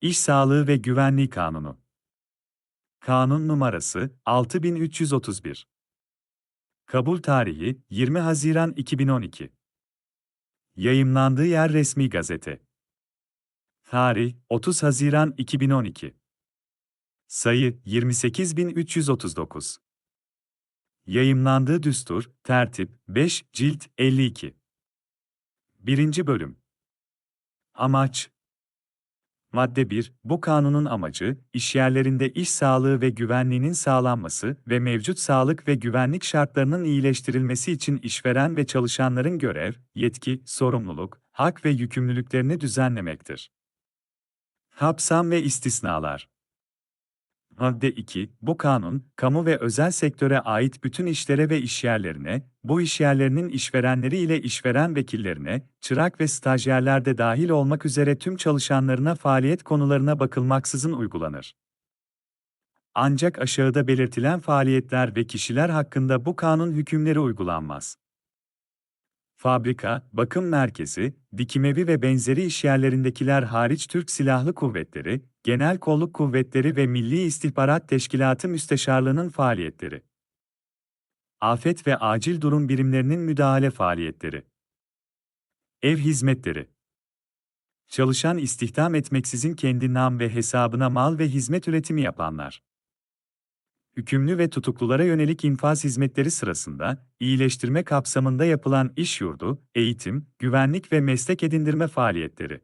İş Sağlığı ve Güvenliği Kanunu. Kanun numarası 6331. Kabul tarihi 20 Haziran 2012. Yayımlandığı yer resmi gazete. Tarih 30 Haziran 2012. Sayı 28339. Yayımlandığı düstur, tertip 5 cilt 52. 1. bölüm. Amaç Madde 1. Bu kanunun amacı, işyerlerinde iş sağlığı ve güvenliğinin sağlanması ve mevcut sağlık ve güvenlik şartlarının iyileştirilmesi için işveren ve çalışanların görev, yetki, sorumluluk, hak ve yükümlülüklerini düzenlemektir. Kapsam ve istisnalar Madde 2. Bu kanun, kamu ve özel sektöre ait bütün işlere ve işyerlerine, bu işyerlerinin işverenleri ile işveren vekillerine, çırak ve stajyerler de dahil olmak üzere tüm çalışanlarına faaliyet konularına bakılmaksızın uygulanır. Ancak aşağıda belirtilen faaliyetler ve kişiler hakkında bu kanun hükümleri uygulanmaz. Fabrika, bakım merkezi, dikimevi ve benzeri işyerlerindekiler hariç Türk Silahlı Kuvvetleri, Genel Kolluk Kuvvetleri ve Milli İstihbarat Teşkilatı Müsteşarlığı'nın faaliyetleri. Afet ve acil durum birimlerinin müdahale faaliyetleri. Ev hizmetleri. Çalışan istihdam etmeksizin kendi nam ve hesabına mal ve hizmet üretimi yapanlar. Hükümlü ve tutuklulara yönelik infaz hizmetleri sırasında, iyileştirme kapsamında yapılan iş yurdu, eğitim, güvenlik ve meslek edindirme faaliyetleri.